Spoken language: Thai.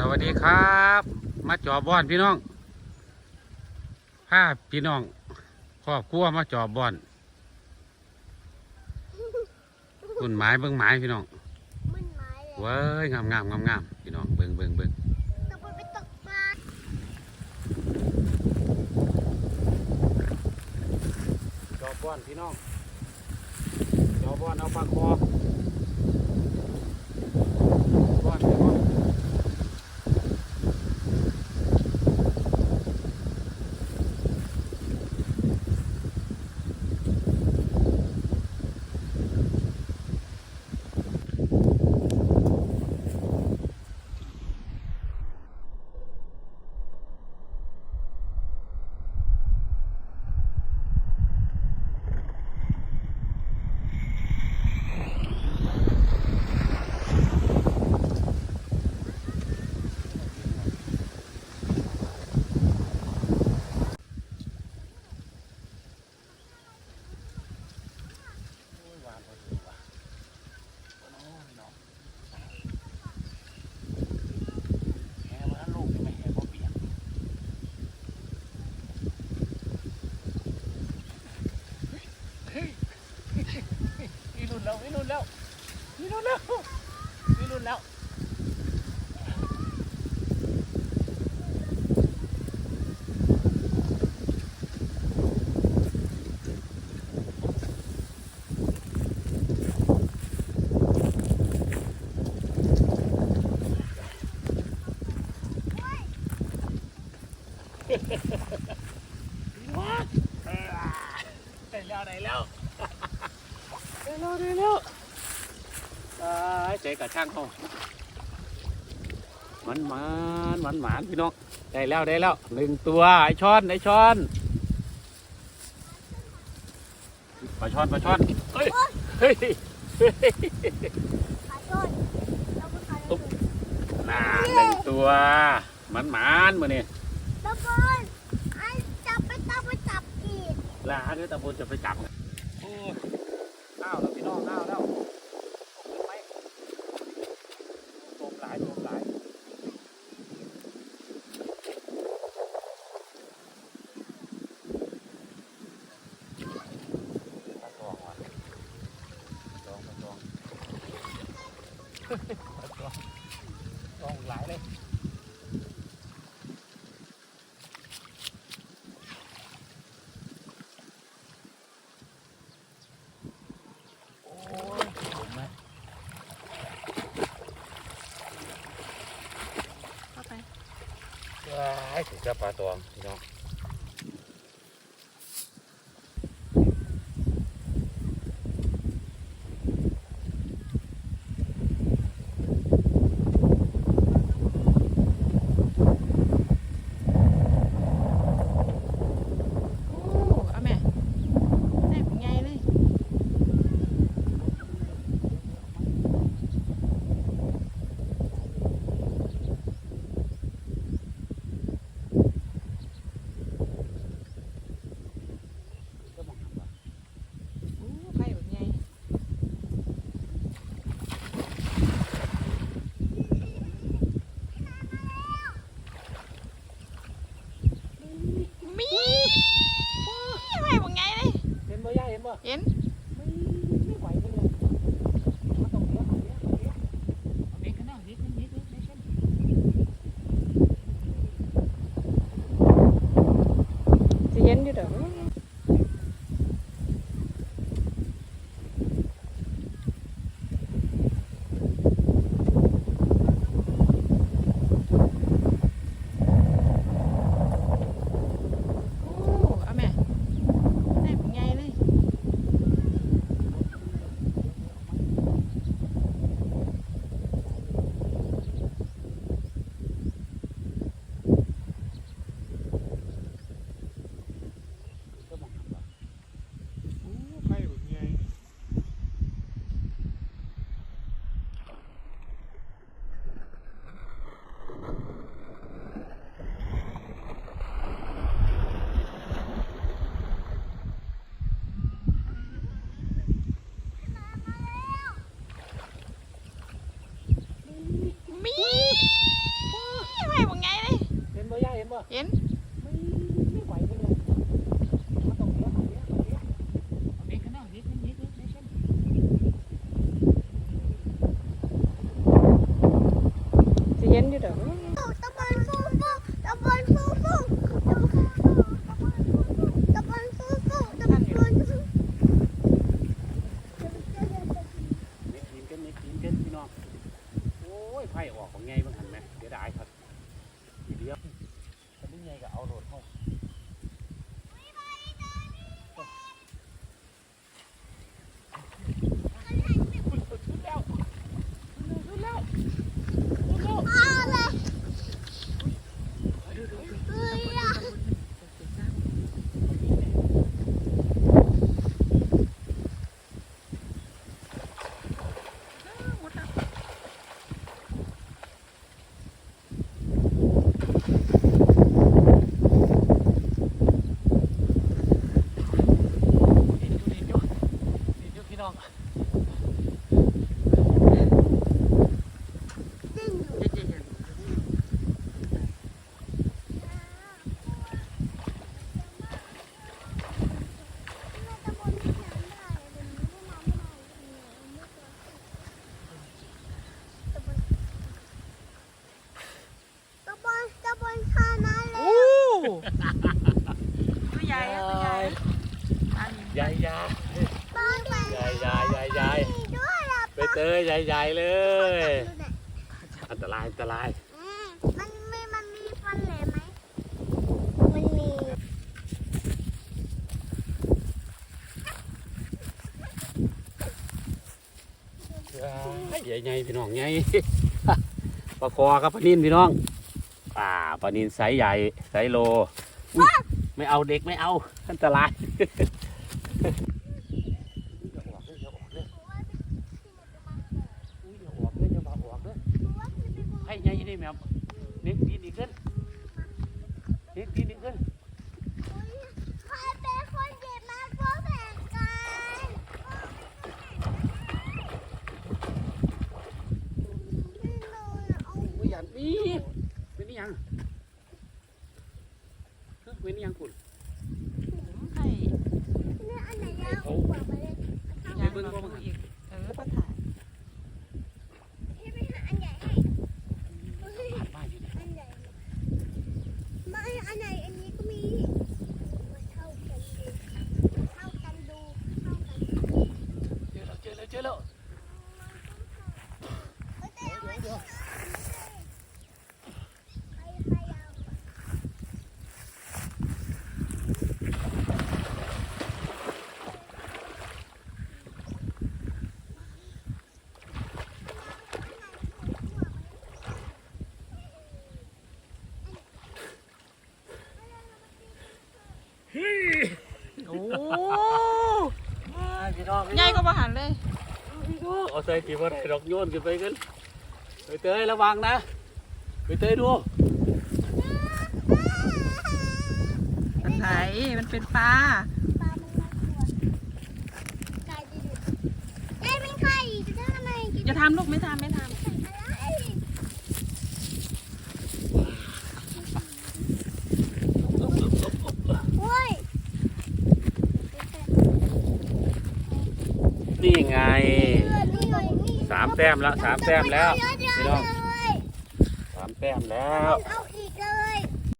สวัสดีครับ มาจอบบ้อนพี่น้องพาพี่น้องครอบครัวมาจอบบ้อนคุณหมายเบิ้งหมายพี่น้องมันไม้เลยเว้ยงามงามงามงามพี่น้องเบิ้งเบิ้งเบิ้งตะบนไปตกปลาจอบบ้อนพี่น้องจอบบ้อนเอาปลาคอบ้อนพี่น้อง โอ้ยหวานพอดีว่ะโอ้ยเนาะแหมันลูกจะไม่แหบ่เปียกเฮ้ยมีรุ่น แล้วมีรุ่นแล้วมีรุ่นแล้วมีรุ่นแล้วว้าได้แล้วได้แล้วได้ แล้วได้แล้วอ่าใจกับช่างเขามันหมานมันหมานพี่น้องได้แล้วได้แล้วหนึ่งตัวไอช้อนไอช้อนปลาช้อนปลาช้อนเฮ้ยเฮ้ยเฮ้ยขาต้นเราก็ขาต้นน่าหนึ่งตัวมันหมานมือนี่ตะบนไอ้จับไปตะไปจับอีกลาด้วยตะบนจะไปจับเนี่ยโอ้ย อ้าวแล้วพี่น้องอ้าวแล้วตกไหมตกหลายตกหลายปลาทองว่ะปลาทองปลาทองปลาทองทองหลายเลยโอ้ยผมไหม เข้าไป ว้ายถึง จะปลาตองพี่น้อง โอ้เอาแม่ได้เป็นไงเลย ก็มองทำว่า โอ้ไข่แบบไง มีไข่แบบไงเลย เห็นบ่ย่าเห็นบ่ เห็น ไม่ไม่ไหวเลยมันต้องเลี้ยงเอาเลี้ยงเอาเลี้ยงเอาเลี้ยงกันนะเลี้ยงกันเลี้ยงกันเลี้ยงกัน สิเห็นอยู่เด้อ โอ้เอาแม่ได้เป็นไงเลย เห็น ไม่ไม่ไหวเลยมันต้องเลี้ยงเอาเลี้ยงเอาเลี้ยงเอาเลี้ยงข้างนอกนิดนิดนิดนิดนิดนิด สิเห็นอยู่เด้อ ตะบนฟูฟูตะบนฟูฟูตะบนฟูฟูตะบนฟูฟูตะบนฟูฟู เน็กกินกันเน็กกินกันพี่น้องโอ้ยไผ่ออกของไงบ้างหันไหมเดี๋ยวได้ครับทีเดียวแต่ไม่ไงก็เอาโหลดเข้าขึ้นแล้วขึ้นแล้วขึ้นแล้ว เอาเลยเฮ้ยอะ ดินอยู่ดินอยู่ดินอยู่พี่น้อง จริงอยู่ เย็น ตะบนที่ไหนได้เดี๋ยวนี้ไม่มาไม่มาตะบนตะบนตะบนชานะ ๆ เลย โอ้ ตัวใหญ่อะตัวใหญ่อันนี้ใหญ่ใหญ่บ้านใหญ่ใหญ่ใหญ่ใหญ่ใหญ่ด้วยล่ะไปเตยใหญ่ใหญ่เลย อันตรายอันตรายอืมมันมีมันมีฟันแหลมไหมมันมีใหญ่ใหญ่พี่น้องใหญ่ปลาคอครับปลานินพี่น้อง ป่าปลานินไซส์ใหญ่ไซส์โลอุ๊ยไม่เอาเด็กไม่เอาอันตรายอย่าออกเลยอย่าออกเลยอุ๊ยอย่าออกเลยอย่ามาออกเลยให้ใหญ่นี่แม่เน็กปีนอีกขึ้นเน็กปีนอีกขึ้น อันนี้ก็มีมาเท่ากันดูเท่ากันดูเท่ากันดูเจอแล้วเจอแล้วเจอแล้ว เอ้ยแต่เอาไว้ที่น้ำใครใครเอา โอ้ พี่น้อง ใหญ่ก็บ่หันเลย เอา ใส่กี่วันดอกโยนขึ้นไปกันไปเตยระวังนะไปเตยดูอันไหนมันเป็นปลาปลามันน่ากลัวไก่ดิเอ้ยเป็นไข่จะทำไมกินอย่าทำลูกไม่ทำไม่ทอะไรโอ้ยนี่ไงนี่ไงนี่สาม แต้มแล้วสามแต้มแล้วพี่น้องสามแต้มแล้ว เอา